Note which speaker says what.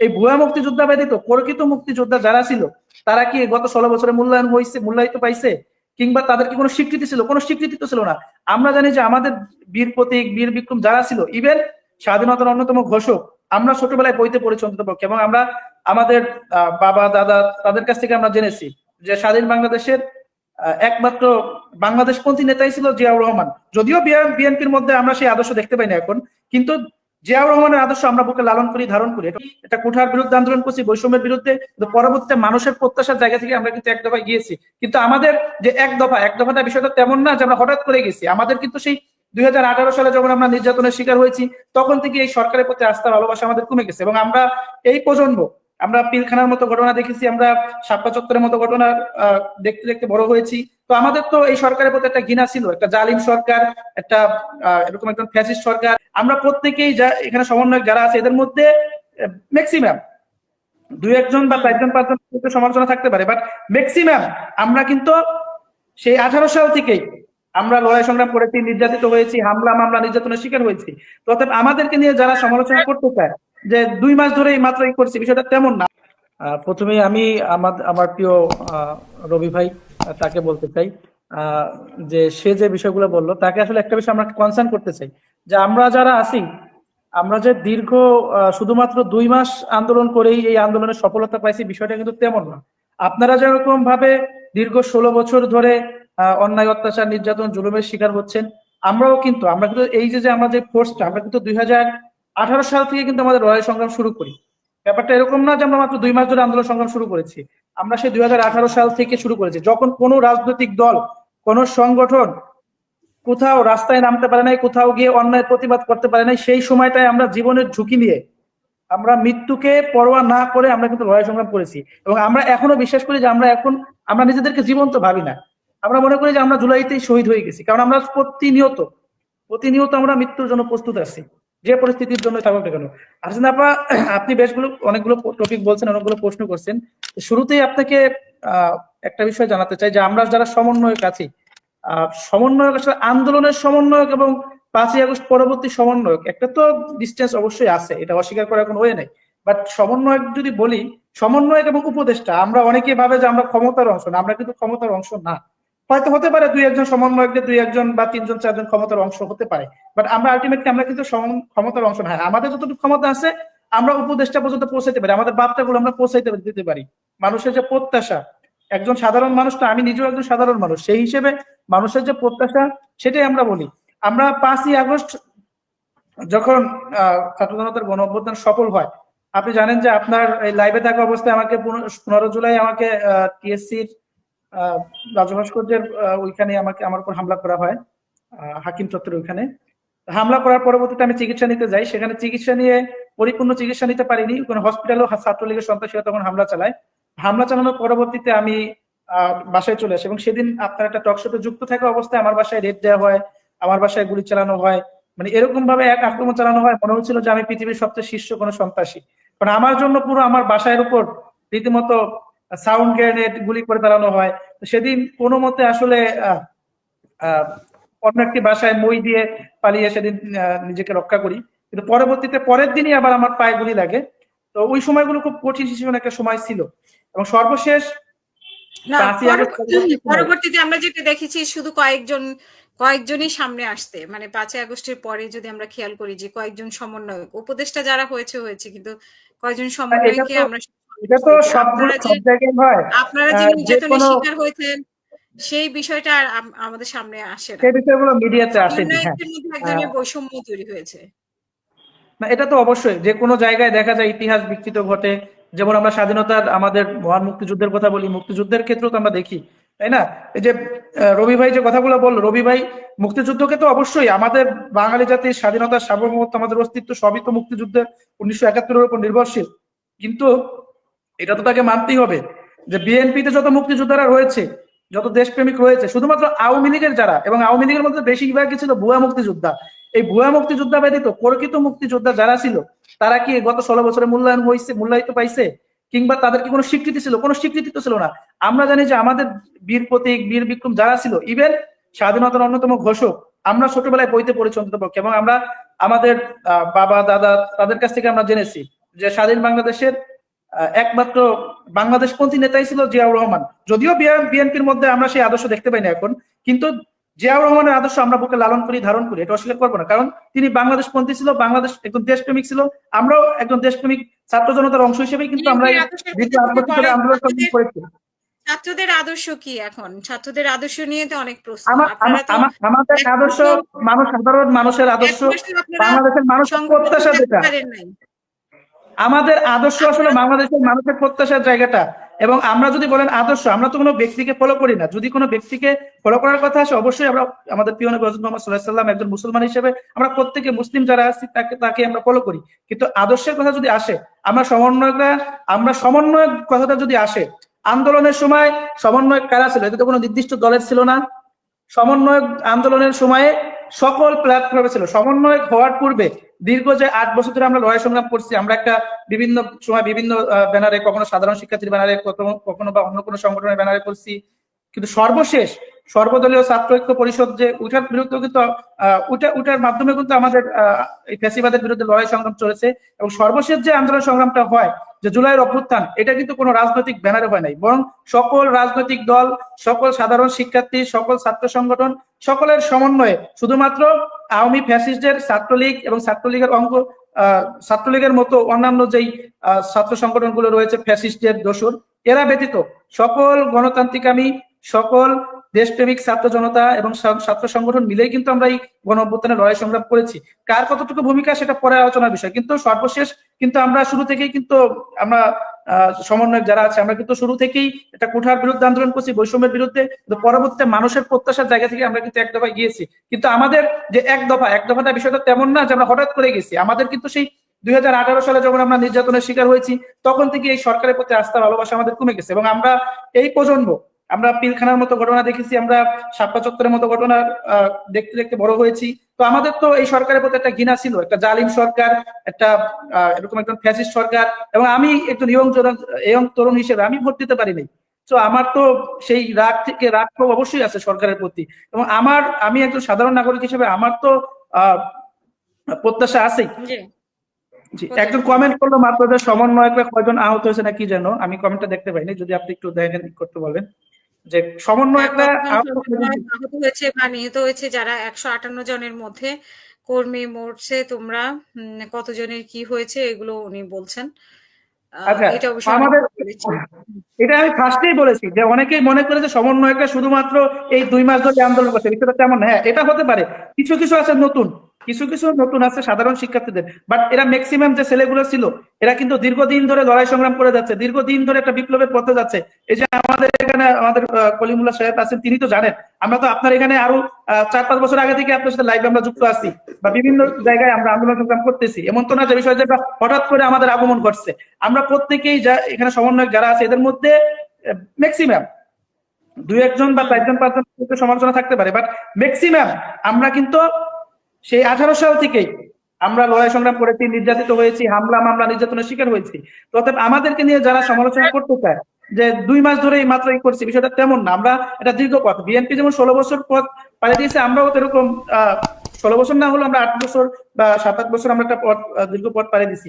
Speaker 1: এই ভুয়া মুক্তিযোদ্ধা ব্যতীত প্রকৃত মুক্তিযোদ্ধা যারা ছিল, তারা কি গত ষোলো বছরে মূল্যায়ন হয়েছে মূল্যায়িত পাইছে? কিংবা তাদের কি কোনো স্বীকৃতি ছিল? কোনো স্বীকৃতি তো ছিল না। আমরা জানি যে আমাদের বীর প্রতীক, বীর বিক্রম যারা ছিল ইভেন স্বাধীনতার অন্যতম ঘোষক, আমরা ছোটবেলায় বইতে পড়েছি অন্ততপক্ষে এবং আমরা আমাদের বাবা, দাদা তাদের কাছ থেকে আমরা জেনেছি যে স্বাধীন বাংলাদেশের একমাত্র বাংলাদেশপন্থী নেতাই ছিল জিয়াউর রহমান। যদিও বিএনপির মধ্যে আমরা সেই আদর্শ দেখতে পাই না এখন, কিন্তু জিয়াউর রহমানের আদর্শ আমরা বুকে লালন করি, ধারণ করি। এটা- কোঠার বিরুদ্ধে আন্দোলন করছি, বৈষম্যের বিরুদ্ধে। কিন্তু পরবর্তীতে মানুষের প্রত্যাশার জায়গা থেকে আমরা কিন্তু এক দফায় গিয়েছি। কিন্তু আমাদের যে এক দফা এক দফাটা বিষয়টা তেমন না যে আমরা হঠাৎ করে গেছি। আমাদের কিন্তু সেই দুই হাজার আঠারো সালে যখন আমরা নির্যাতনের শিকার হয়েছি, তখন থেকে এই সরকারের প্রতি আস্থা ভালোবাসা আমাদের কমে গেছে। এবং আমরা এই প্রজন্ম আমরা পিলখানার মতো ঘটনা দেখেছি, আমরা সাপ্পা চত্বরের মতো ঘটনা দেখতে দেখতে বড় হয়েছি। তো আমাদের তো এই সরকারের প্রতি একটা ঘৃণা ছিল, একটা জালিম সরকার, একটা এরকম একজন ফ্যাসিস্ট সরকার। আমরা প্রত্যেকেই যা, এখানে সমন্বয়ক যারা আছে, এদের মধ্যে ম্যাক্সিমাম দুই একজন বা চারজন, পাঁচজন সমালোচনা থাকতে পারে বাট ম্যাক্সিমাম আমরা কিন্তু সেই আঠারো সাল থেকেই আমরা লড়াই সংগ্রাম করেছি, নির্যাতিত হয়েছি, হামলা মামলা নির্যাতনের শিকার হয়েছি। অতএব আমাদেরকে নিয়ে যারা সমালোচনা করতে চায় যে দুই মাস ধরে এই মাত্র করছি, বিষয়টা তেমন না। প্রথমে আমি আমার আমার প্রিয় রবি ভাই তাকে বলতে চাই যে সে যে বিষয়গুলো বলল, তাকে আসলে একটা বিষয় আমরা কনসার্ন করতে চাই, যে আমরা যারা আছি, আমরা যে দীর্ঘ শুধুমাত্র দুই মাস আন্দোলন করেই এই আন্দোলনের সফলতা পাইছি, বিষয়টা কিন্তু তেমন না। আপনারা যেরকম ভাবে দীর্ঘ ষোলো বছর ধরে অন্যায়, অত্যাচার, নির্যাতন, জুলুমের শিকার হচ্ছেন, আমরাও কিন্তু, আমরা কিন্তু এই যে আমরা যে ফোর্সটা আমরা কিন্তু দুই হাজার আঠারো সাল থেকে কিন্তু আমাদের লড়াই সংগ্রাম শুরু করি। ব্যাপারটা এরকম না যে আমরা মাত্র দুই মাস ধরে আন্দোলন সংগ্রাম শুরু করেছি। আমরা সেই দুই হাজার আঠারো সাল থেকে শুরু করেছি। যখন কোনো রাজনৈতিক দল, কোন সংগঠন কোথাও রাস্তায় নামতে পারে নাই, কোথাও গিয়ে অন্যায় প্রতিবাদ করতে পারে নাই, সেই সময়টায় আমরা জীবনের ঝুঁকি নিয়ে আমরা মৃত্যুকে পরোয়া না করে আমরা কিন্তু লড়াই সংগ্রাম করেছি। এবং আমরা এখনও বিশ্বাস করি যে আমরা এখন, আমরা নিজেদেরকে জীবন্ত ভাবি না। আমরা মনে করি যে আমরা জুলাইতেই শহীদ হয়ে গেছি। কারণ আমরা প্রতিনিয়ত প্রতিনিয়ত আমরা মৃত্যুর জন্য প্রস্তুত আছি। যে পরিস্থিতির জন্য থাকুক না কেন। আর্সেন আপা, আপনি বেশগুলো, অনেকগুলো টপিক বলছেন, অনেকগুলো প্রশ্ন করছেন। শুরুতেই আপনাকে একটা বিষয় জানাতে চাই যে আমরা যারা সমন্বয়ক আছি সমন্বয়ক আসলে আন্দোলনের সমন্বয়ক এবং পাঁচই আগস্ট পরবর্তী সমন্বয়ক, একটা তো ডিস্টেন্স অবশ্যই আছে, এটা অস্বীকার করার কোনো ওয়ে নাই। বাট সমন্বয়ক যদি বলি, সমন্বয়ক এবং উপদেষ্টা, আমরা অনেকে ভাবে যে আমরা ক্ষমতার অংশ না, আমরা কিন্তু ক্ষমতার অংশ না। হয়তো হতে পারে দুই একজন সমন্বয়কদের দুই একজন বা তিনজন চারজন ক্ষমতার অংশ হতে পারে। বাট আমরা আলটিমেটলি আমরা কিন্তু ক্ষমতার অংশ না। হ্যাঁ, আমাদের যতটুকু ক্ষমতা আছে আমরা উপদেষ্টা পর্যন্ত পৌঁছাইতে পারি। আমাদের বার্তাগুলো আমরা পৌঁছাইতে দিতে পারি। মানুষের যে প্রত্যাশা একজন সাধারণ মানুষ তো আমি নিজেও একজন সাধারণ মানুষ সেই হিসেবে মানুষের যে প্রত্যাশা সেটাই আমরা বলি। আমরা পাঁচই আগস্ট যখন ছাত্র জনতার গণ অভ্যুত্থান সফল হয় আপনি জানেন যে আপনার এই লাইভে থাকা অবস্থায় আমাকে পনেরো জুলাই আমাকে টিএসসির রাজু ভাস্কর্যের আহ, ওইখানে আমাকে আমার উপর হামলা করা হয় হাকিম চত্বরের ওইখানে। হামলা করার পরবর্তীতে আমি চিকিৎসা নিতে যাই। সেখানে চিকিৎসা নিয়ে পরিপূর্ণ চিকিৎসা নিতে পারিনি। কোনো হসপিটালও ছাত্রলীগের সন্ত্রাসীরা তখন হামলা চালায়। হামলা চালানোর পরবর্তীতে আমি বাসায় চলে আসি এবং সেদিন আপনার একটা টক শোতে যুক্ত থাকা অবস্থায় আমার বাসায় রেড দেওয়া হয় আমার বাসায় গুলি চালানো হয়। মানে এরকম ভাবে এক আক্রমণ চালানো হয়। মনে হচ্ছিল যে আমি পৃথিবীর সবচেয়ে শীর্ষ কোনো সন্ত্রাসী। কারণ আমার জন্য পুরো আমার বাসায়ের উপর রীতিমতো সাউন্ড গ্রেনেড গুলি করে চালানো হয়। তো সেদিন কোনো মতে আসলে অন্য একটি বাসায় মই দিয়ে পালিয়ে সেদিন নিজেকে রক্ষা করি। কিন্তু পরবর্তীতে পরের দিনই আবার আমার পায়ে গুলি লাগে। তো ওই সময়গুলো খুব কঠিন শিশু একটা সময় ছিল। এবং সর্বশেষ
Speaker 2: পরবর্তীতে আমরা যেটা দেখেছি শুধু কয়েকজন কয়েকজনই সামনে আসতে। মানে পাঁচই আগস্টের পরে যদি আমরা খেয়াল করি যে কয়েকজন সমন্বয়ক উপদেষ্টা যারা হয়েছে হয়েছে কিন্তু কয়েকজন সমন্বয়কে
Speaker 1: তো-
Speaker 2: আমরা
Speaker 1: এটা তো সব সব জায়গায় হয়।
Speaker 2: আপনারা যে নির্যাতনের শিকার হয়েছেন সেই বিষয়টা আর আমাদের সামনে আসে না।
Speaker 1: সেই বিষয়গুলো মিডিয়াতে আসেনি হ্যাঁ।
Speaker 2: এক ধরনের বৈষম্য তৈরি হয়েছে।
Speaker 1: না এটা তো অবশ্যই। যে কোনো জায়গায় দেখা যায় ইতিহাস বিকৃত ঘটে। যেমন আমরা স্বাধীনতার আমাদের মহান মুক্তিযুদ্ধের কথা বলি মুক্তিযুদ্ধের ক্ষেত্রেও তো আমরা দেখি তাই না? এই যে রবি ভাই যে কথাগুলো বলল রবি ভাই মুক্তিযুদ্ধকে তো অবশ্যই আমাদের বাঙালি জাতির স্বাধীনতার সার্বভৌমত্ব আমাদের অস্তিত্ব সবই তো মুক্তিযুদ্ধে উনিশশো একাত্তরের উপর নির্ভরশীল। কিন্তু এটা তো তাকে মানতেই হবে যে বিএনপিতে যত মুক্তিযোদ্ধারা রয়েছে, যত দেশপ্রেমিক রয়েছে, শুধুমাত্র আওয়ামী লীগের যারা, এবং আওয়ামী লীগের মধ্যে বেশিরভাগই ছিল ভুয়া মুক্তিযোদ্ধা। এই ভুয়া মুক্তিযোদ্ধা ব্যতীত প্রকৃত মুক্তিযোদ্ধা যারা ছিল, তারা কি গত ষোলো বছরে মূল্যায়ন হয়েছে মূল্যায়িত পাইছে? কিংবা তাদের কি কোনো স্বীকৃতি ছিল? কোনো স্বীকৃতি তো ছিল না। আমরা জানি যে আমাদের বীর প্রতীক, বীর বিক্রম যারা ছিল ইভেন স্বাধীনতার অন্যতম ঘোষক, আমরা ছোটবেলায় বইতে পড়েছি অন্ততপক্ষে এবং আমরা আমাদের বাবা, দাদা, তাদের কাছ থেকে আমরা জেনেছি যে স্বাধীন বাংলাদেশের একমাত্র বাংলাদেশপন্থী নেতাই ছিল জিয়াউর রহমান। যদিও বিএনপির মধ্যে আমরা সেই আদর্শ দেখতে পাই না এখন কিন্তু জিয়াউর রহমানের আদর্শ আমরা বুকে লালন করি ধারণ করি এটা অস্বীকার করব না। কারণ তিনি বাংলাদেশপন্থী ছিল বাংলাদেশ একজন দেশপ্রেমিক ছিল আমরাও একজন দেশপ্রেমিক ছাত্র জনতার অংশ হিসেবে কিন্তু আমরা আন্দোলন
Speaker 2: ছাত্রদের-
Speaker 1: করেছি
Speaker 2: ছাত্রদের আদর্শ কি এখন? ছাত্রদের আদর্শ নিয়ে তো অনেক প্রশ্ন।
Speaker 1: আমাদের আদর্শ মানুষ সাধারণ মানুষের আদর্শ বাংলাদেশের প্রত্যাশা যেটা।
Speaker 2: নাই।
Speaker 1: আমাদের আদর্শ আসলে বাংলাদেশের মানুষের প্রত্যাশার জায়গাটা। এবং আমরা যদি বলেন আদর্শ, আমরা তো কোনো ব্যক্তিকে ফলো করি না। যদি কোনো ব্যক্তিকে ফলো করার কথা আসে, অবশ্যই আমরা আমাদের সাল্লাল্লাহু আলাইহি সাল্লাম একজন মুসলমান হিসেবে আমরা প্রত্যেকে মুসলিম যারা আছি, তাকে তাকে আমরা ফলো করি। কিন্তু আদর্শের কথা যদি আসে, আমরা সমন্বয়করা, আমরা সমন্বয় কথাটা যদি আসে, আন্দোলনের সময় সমন্বয় কারা ছিল? এটা তো কোনো নির্দিষ্ট দলের ছিল না। সমন্বয় আন্দোলনের সময়ে সকল প্ল্যাটফর্মে ছিল। সমন্বয় হওয়ার পূর্বে দীর্ঘ যে আট বছর ধরে আমরা লড়াই সংগ্রাম করছি, আমরা একটা বিভিন্ন সময় বিভিন্ন ব্যানারে, কখনো সাধারণ শিক্ষার্থীর ব্যানারে, কখনো কখনো বা অন্য কোনো সংগঠনের ব্যানারে করছি। কিন্তু সর্বশেষ সর্বদলীয় ছাত্র ঐক্য পরিষদ যে উঠার বিরুদ্ধে কিন্তু উঠা, উঠার মাধ্যমে কিন্তু আমাদের এই ফ্যাসিবাদের বিরুদ্ধে লড়াই সংগ্রাম চলেছে এবং সর্বশেষ যে আন্দোলন সংগ্রামটা হয়, যে জুলাইয়ের অভ্যুত্থান, এটা কিন্তু কোনো রাজনৈতিক ব্যানারে হয় নাই। বরং সকল রাজনৈতিক দল, সকল সাধারণ শিক্ষার্থী, সকল ছাত্র সংগঠন, সকলের সমন্বয়ে শুধুমাত্র আওয়ামী ফ্যাসিস্টদের ছাত্রলীগ এবং ছাত্রলীগের অঙ্গ ছাত্রলীগের মতো অন্যান্য যেই ছাত্র সংগঠনগুলো রয়েছে, ফ্যাসিস্টদের দোসর এরা ব্যতীত সকল গণতান্ত্রিকামী সকল দেশপ্রেমিক, ছাত্র জনতা এবং ছাত্র সংগঠন মিলেই কিন্তু আমরা এই গণ অভ্যুত্থানের লড়াই সংগ্রাম করেছি। কার কতটুকু ভূমিকা সেটা পরে আলোচনার বিষয়। কিন্তু সর্বশেষ কিন্তু আমরা শুরু থেকেই কিন্তু আমরা সমন্বয়ক যারা আছে, আমরা কিন্তু শুরু থেকেই এটা কোঠার বিরুদ্ধে আন্দোলন করছি, বৈষম্যের বিরুদ্ধে। পরবর্তীতে মানুষের প্রত্যাশার জায়গা থেকে আমরা কিন্তু এক দফা গিয়েছি। কিন্তু আমাদের যে এক দফা, এক দফাটা বিষয়টা তেমন না যে আমরা হঠাৎ করে গেছি। আমাদের কিন্তু সেই দুই হাজার আঠারো সালে যখন আমরা নির্যাতনের শিকার হয়েছি, তখন থেকে এই সরকারের প্রতি আস্থা, ভালোবাসা আমাদের কমে গেছে। এবং আমরা এই প্রজন্ম আমরা পিলখানার মতো ঘটনা দেখেছি আমরা সাপ্পা চত্বরের মতো ঘটনা দেখতে দেখতে বড় হয়েছি। তো আমাদের তো এই সরকারের প্রতি একটা ঘৃণা ছিল একটা জালিম সরকার একটা এরকম একজন ফ্যাসিস্ট সরকার এবং আমি একজন ইয়ং ইয়ং তরুণ হিসেবে আমি ভোট দিতে পারি নাই তো আমার তো সেই রাগ থেকে রাগ ক্ষোভ অবশ্যই আছে সরকারের প্রতি। এবং আমার আমি একজন সাধারণ নাগরিক হিসেবে আমার তো আহ প্রত্যাশা আছেই। একজন কমেন্ট করল মাত্র সমন্বয়করা কয়জন আহত হয়েছে না কি যেন আমি কমেন্টটা দেখতে পাইনি যদি আপনি একটু দেখেন করতে বলবেন যে সমন্বয়করা আহত
Speaker 2: আহত হয়েছে বা নিহত হয়েছে যারা একশো আটান্ন জনের মধ্যে কর্মী মরছে তোমরা কতজনের কি হয়েছে এগুলো উনি বলছেন।
Speaker 1: আচ্ছা।
Speaker 2: এটা আমি
Speaker 1: ফার্স্টেই বলেছি যে অনেকেই মনে করে যে সমন্বয়করা শুধুমাত্র এই দুই মাস ধরে আন্দোলন করছে। বিষয়টা তেমন হ্যাঁ এটা হতে পারে। কিছু কিছু আছে নতুন কিছু কিছু নতুন আছে সাধারণ শিক্ষার্থীদের বাট এরা ম্যাক্সিমাম যে ছেলেগুলো ছিল এরা কিন্তু দীর্ঘদিন ধরে লড়াই সংগ্রাম করে যাচ্ছে দীর্ঘদিন ধরে একটা বিপ্লবের পথে যাচ্ছে। এই যে আমাদের এখানে আমাদের কলিমুল্লাহ সাহেব আছেন, তিনি তো জানেন। আমরা তো আপনার এখানে আরও চার পাঁচ বছর আগে থেকে আপনার সাথে লাইভে আমরা যুক্ত আছি বা বিভিন্ন জায়গায় আমরা আন্দোলন সংগ্রাম করতেছি। এমন তো না যে বিষয় যে হঠাৎ করে আমাদের আগমন ঘটছে। আমরা প্রত্যেকেই যা, এখানে সমন্বয়ক যারা আছে, এদের মধ্যে ম্যাক্সিমাম দুই একজন বা চারজন পাঁচজন সমালোচনা থাকতে পারে বাট ম্যাক্সিমাম আমরা কিন্তু সেই আঠারো সাল থেকেই আমরা লড়াই সংগ্রাম করেছি, নির্যাতিত হয়েছি, হামলা, মামলা নির্যাতনের শিকার হয়েছি। অতএব আমাদেরকে নিয়ে যারা সমালোচনা করতে চায় যে দুই মাস ধরে এই মাত্র করছি, বিষয়টা তেমন না। আমরা এটা দীর্ঘ পথ। বিএনপি যেমন ষোলো বছর পথ পাড়ি দিয়েছে, আমরাও তো এরকম, আহ, ষোলো বছর না হলো আমরা আট বছর বা সাত আট বছর আমরা একটা পথ দীর্ঘ পথ পাড়ি দিছি